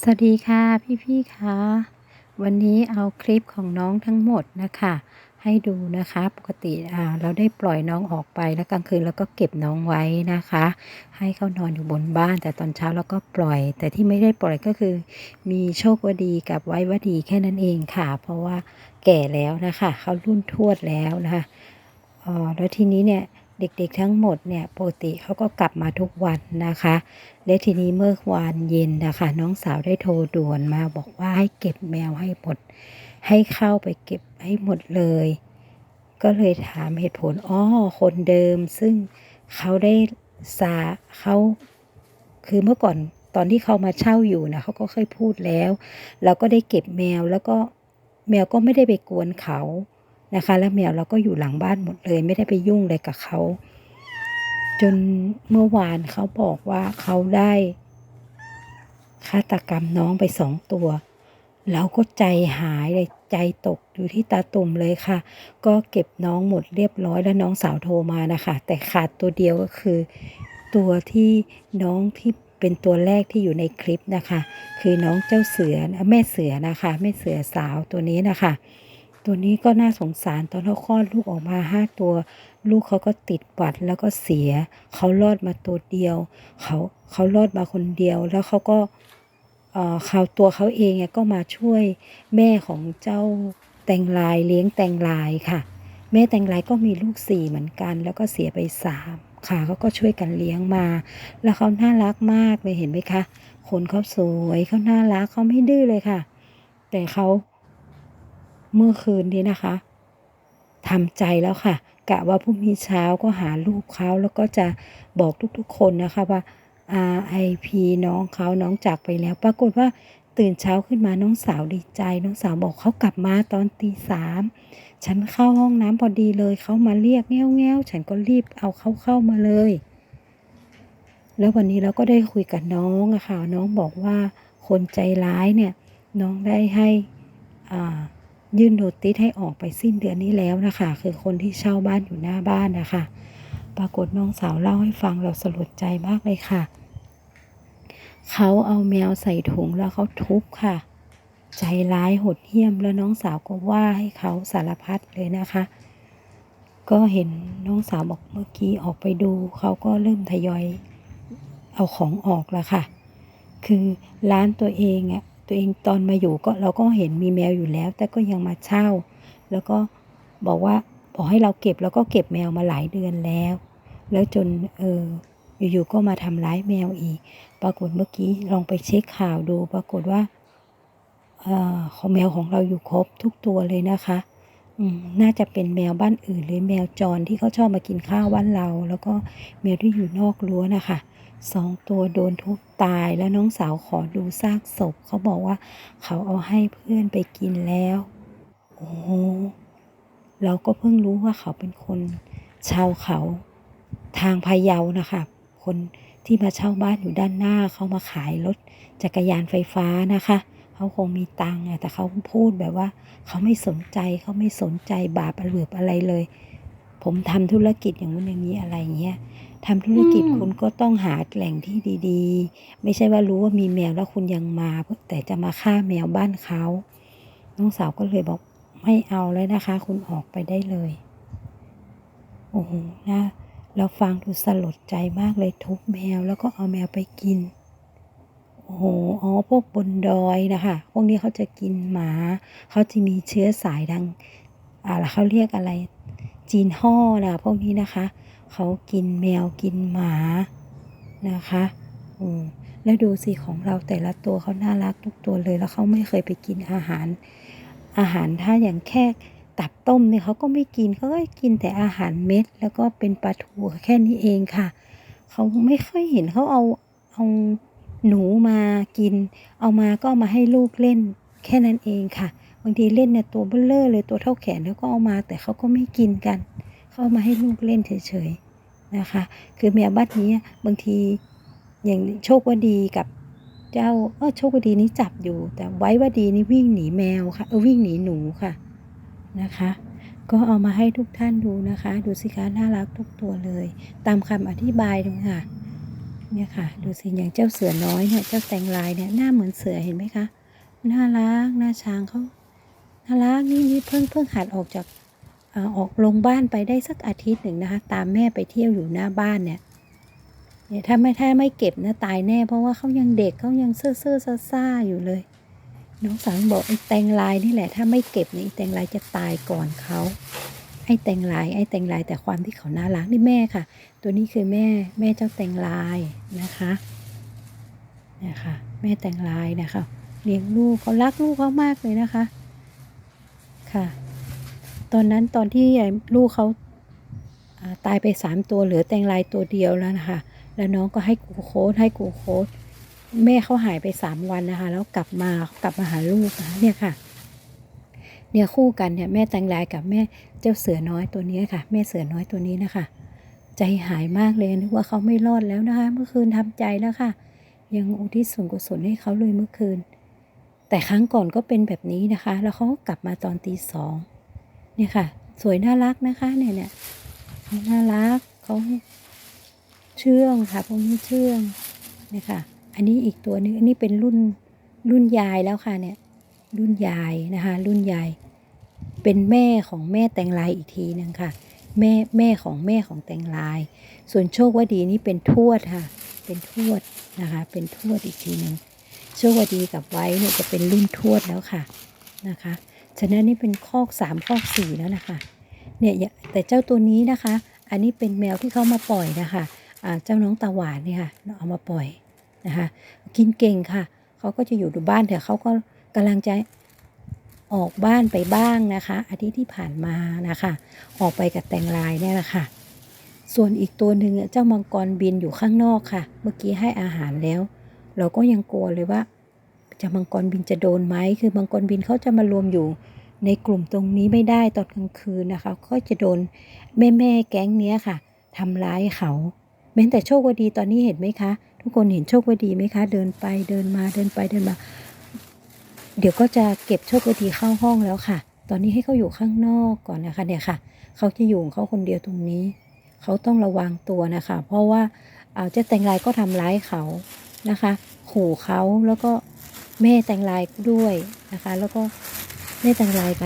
สวัสดีค่ะพี่ๆคะวันนี้เอาคลิปของน้องทั้งหมดนะคะ ให้ดูนะคะปกติอ่าเราได้ปล่อยน้องออกไปแล้วกลางคืนเราก็เก็บน้องไว้นะคะ ให้เขานอนอยู่บนบ้าน แต่ตอนเช้าเราก็ปล่อย แต่ที่ไม่ได้ปล่อยก็คือ มีโชควดีกับไว้วดีแค่นั้นเองค่ะ เพราะว่าแก่แล้วนะคะเขารุ่นทวดแล้วนะคะอ๋อแล้วทีนี้เนี่ย เด็กๆทั้งหมดเนี่ยปกติเขาก็กลับมาทุกวันนะคะ และทีนี้เมื่อวานเย็นนะคะ น้องสาวได้โทรด่วนมาบอกว่าให้เก็บแมวให้หมด ให้เข้าไปเก็บให้หมดเลย ก็เลยถามเหตุผลอ๋อคนเดิม ซึ่งเขาได้สาเขาคือเมื่อก่อนตอนที่เขามาเช่าอยู่นะเขาก็เคยพูดแล้ว เราก็ได้เก็บแมวแล้วก็แมวก็ไม่ได้ไปกวนเขา นะคะ แล้วแมวเราก็อยู่หลังบ้านหมดเลย ไม่ได้ไปยุ่งอะไรกับเขา จนเมื่อวานเขาบอกว่าเขาได้ฆาตกรรมน้องไปสองตัวเราก็ใจหายเลยใจตกอยู่ที่ตาตุ่มเลยค่ะ ก็เก็บน้องหมดเรียบร้อยแล้วน้องสาวโทรมานะคะ แต่ขาดตัวเดียวก็คือ ตัวที่น้องที่เป็นตัวแรกที่อยู่ในคลิปนะคะ คือน้องเจ้าเสือแม่เสือนะคะ แม่เสือสาวตัวนี้นะคะ ตัวนี้ก็น่าสงสารตอนเขาคลอดลูกออกมาห้าตัว ลูกเขาก็ติดหวัดแล้วก็เสีย เขารอดมาตัวเดียว เขาเขารอดมาคนเดียวแล้วเขาก็เอ่อเขาตัวเขาเองก็มาช่วยแม่ของเจ้าแตงลายเลี้ยงแตงลายค่ะ แม่แตงลายก็มีลูกสี่เหมือนกัน แล้วก็เสียไปสามค่ะเขาก็ช่วยกันเลี้ยงมา แล้วเขาน่ารักมากเลยเห็นไหมคะขนเขาสวยเขาน่ารักเขาไม่ดื้อเลยค่ะ แต่เขา เมื่อคืนนี้นะคะทำใจแล้วค่ะกะว่าพรุ่งนี้เช้าก็หารูปเขาแล้วก็จะบอกทุกๆคนนะคะว่า RIP น้องเขาน้องจากไปแล้ว ปรากฏว่าตื่นเช้าขึ้นมาน้องสาวดีใจ น้องสาวบอกเขากลับมาตอนตีสามฉันเข้าห้องน้ำพอดีเลยเขามาเรียกแง้วแง้วฉันก็รีบเอาเขาเข้ามาเลย แล้ววันนี้เราก็ได้คุยกับน้องอะค่ะน้องบอกว่าคนใจร้ายเนี่ยน้องได้ให้อ่า ยื่นโนติสให้ออกไปสิ้นเดือนนี้แล้วนะคะ คือคนที่เช่าบ้านอยู่หน้าบ้านนะคะ ปรากฏน้องสาวเล่าให้ฟังเราสลดใจมากเลยค่ะ เขาเอาแมวใส่ถุงแล้วเขาทุบค่ะ ใจร้ายโหดเหี้ยมแล้วน้องสาวก็ว่าให้เขาสารพัดเลยนะคะ ก็เห็นน้องสาวบอกเมื่อกี้ออกไปดู เขาก็เริ่มทยอยเอาของออกแล้วค่ะ คือร้านตัวเองอะ ตัวเองตอนมาอยู่ก็เราก็เห็นมีแมวอยู่แล้ว แต่ก็ยังมาเช่า แล้วก็บอกว่าบอกให้เราเก็บแล้วก็เก็บแมวมาหลายเดือนแล้ว แล้วจนเอออยู่ๆก็มาทำร้ายแมวอีก ปรากฏเมื่อกี้ลองไปเช็คข่าวดู ปรากฏว่าเออของแมวของเราอยู่ครบทุกตัวเลยนะคะอืมน่าจะเป็นแมวบ้านอื่น หรือแมวจรที่เขาชอบมากินข้าวบ้านเรา แล้วก็แมวที่อยู่นอกรั้วนะคะ สองตัวโดนทุบตายแล้วน้องสาวขอดูซากศพ เขาบอกว่าเขาเอาให้เพื่อนไปกินแล้ว โอ้เราก็เพิ่งรู้ว่าเขาเป็นคนชาวเขาทางพะเยานะคะคนที่มาเช่าบ้านอยู่ด้านหน้าเขามาขายรถจักรยานไฟฟ้านะคะเขาคงมีตังค์แต่เขาพูดแบบว่า เขาไม่สนใจเขาไม่สนใจบาปอะไรอะไรเลย ผมทำธุรกิจอย่างนู้นอย่างนี้อะไรอย่างเงี้ยทำธุรกิจอืมคุณก็ต้องหาแหล่งที่ดีๆ ไม่ใช่ว่ารู้ว่ามีแมวแล้วคุณยังมา แต่จะมาฆ่าแมวบ้านเขา น้องสาวก็เลยบอกไม่เอาแล้วนะคะ คุณออกไปได้เลย โอ้โหนะเราฟังดูสลดใจมากเลยทุบแมวแล้วก็เอาแมวไปกิน โอ้โห อ๋อ พวกบนดอยนะคะ พวกนี้เขาจะกินหมา เขาจะมีเชื้อสายทางอ่าเขาเรียกอะไร จีนห่อนะพวกนี้นะคะ เขากินแมวกินหมานะคะอืมแล้วดูสิของเราแต่ละตัวเขาน่ารักทุกตัวเลย แล้วเขาไม่เคยไปกินอาหาร อาหารถ้าอย่างแค่ตับต้มเนี่ยเขาก็ไม่กินเขาก็กินแต่อาหารเม็ด แล้วก็เป็นปลาทูแค่นี้เองค่ะเขาไม่ค่อยเห็นเขาเอาเอาหนูมากิน เอามาก็มาให้ลูกเล่นแค่นั้นเองค่ะางทีเล่นเนี่ยตัวเบ้อเลอร์เลยตัวเท่าแขนแล้วก็เอามาแต่เขาก็ไม่กินกัน เขาเอามาให้ลูกเล่นเฉยๆนะคะ คือแมวบ้านนี้บางทีอย่างโชควดีกับเจ้าเออโชควดีนี่จับอยู่ แต่ไว้ว่าดีนี่วิ่งหนีแมวค่ะเออวิ่งหนีหนูค่ะนะคะ ก็เอามาให้ทุกท่านดูนะคะ ดูสิคะน่ารักทุกตัวเลย ตามคำอธิบายดูค่ะเนี่ยค่ะ ดูสิอย่างเจ้าเสือน้อยเนี่ยเจ้าแตงลายเนี่ยหน้าเหมือนเสือเห็นไหมคะน่ารักหน้าช้างเขา น่ารักนี่นี่เพิ่งเพิ่งหัดออกจากออกลงบ้านไปได้สักอาทิตย์หนึ่งนะคะ ตามแม่ไปเที่ยวอยู่หน้าบ้านเนี่ยเนี่ยถ้าไม่ถ้าไม่เก็บนะตายแน่ เพราะว่าเขายังเด็กเขายังเซ่อเซ่อซ่าซาอยู่เลย น้องสาวบอกไอ้แตงลายนี่แหละ ถ้าไม่เก็บเนี่ยไอ้แตงลายจะตายก่อนเขาไอ้แตงลายไอ้แตงลายแต่ความที่เขาน่ารักนี่แม่ค่ะ ตัวนี้คือแม่แม่เจ้าแตงลายนะคะนะคะแม่แตงลายนะคะเลี้ยงลูกเขารักลูกเขามากเลยนะคะ ค่ะ ตอนนั้นตอนที่ลูกเขาตายไปสามตัวเหลือแตงลายตัวเดียวแล้วนะคะ แล้วน้องก็ให้กูโค้ดให้กูโค้ดแม่เขาหายไปสามวันนะคะ แล้วกลับมากลับมาหาลูกนะเนี่ยค่ะ เนี่ยคู่กันเนี่ยแม่แตงลายกับแม่เจ้าเสือน้อยตัวนี้ค่ะ แม่เสือน้อยตัวนี้นะคะ ใจหายมากเลยนึกว่าเขาไม่รอดแล้วนะคะ เมื่อคืนทำใจแล้วค่ะ ยังอุทิศส่วนกุศลให้เขาเลยเมื่อคืน แต่ครั้งก่อนก็เป็นแบบนี้นะคะ แล้วเขาก็กลับมาตอนตีสองเนี่ยค่ะ สวยน่ารักนะคะเนี่ยเนี่ยเขาน่ารักเขาเชื่องค่ะพวกนี้เชื่องเนี่ยค่ะ อันนี้อีกตัวนึงอันนี้เป็นรุ่นรุ่นยายแล้วค่ะเนี่ย รุ่นยายนะคะ รุ่นยาย เป็นแม่ของแม่แตงลายอีกทีหนึ่งค่ะ แม่แม่ของแม่ของแตงลาย ส่วนโชควดีนี่เป็นทวดค่ะ เป็นทวดนะคะ เป็นทวดอีกทีหนึ่ง โชควดีกับไว้เนี่ยจะเป็นรุ่นทวดแล้วค่ะนะคะฉะนั้นนี่เป็นคอกสามคอกสี่แล้วนะคะเนี่ยแต่เจ้าตัวนี้นะคะ อันนี้เป็นแมวที่เขามาปล่อยนะคะเจ้าน้องตาหวานเนี่ยค่ะเอามาปล่อยนะคะกินเก่งค่ะเขาก็จะอยู่ดูบ้านแต่เขาก็กำลังจะออกบ้านไปบ้างนะคะ อาทิตย์ที่ผ่านมานะคะ ออกไปกับแตงลายเนี่ยแหละค่ะ ส่วนอีกตัวหนึ่งเจ้ามังกรบินอยู่ข้างนอกค่ะ เมื่อกี้ให้อาหารแล้ว เราก็ยังกลัวเลยว่า จะมังกรบินจะโดนไหมคือมังกรบินเขาจะมารวมอยู่ในกลุ่มตรงนี้ไม่ได้ตอนกลางคืนนะคะ ก็จะโดนแม่แม่แก๊งเนี้ยค่ะทำร้ายเขาแม้แต่โชควดีตอนนี้เห็นไหมคะ ทุกคนเห็นโชควดีไหมคะ เดินไปเดินมาเดินไปเดินมา เดี๋ยวก็จะเก็บโชควดีเข้าห้องแล้วค่ะ ตอนนี้ให้เขาอยู่ข้างนอกก่อนนะคะเนี่ยค่ะเขาจะอยู่ของเขาคนเดียวตรงนี้ เขาต้องระวังตัวนะคะ เพราะว่าเอาเจ้าแตงลายก็ทำร้ายเขา นะคะขู่เขาแล้วก็แม่แตงลายด้วยนะคะ แล้วก็แม่แตงลายกับ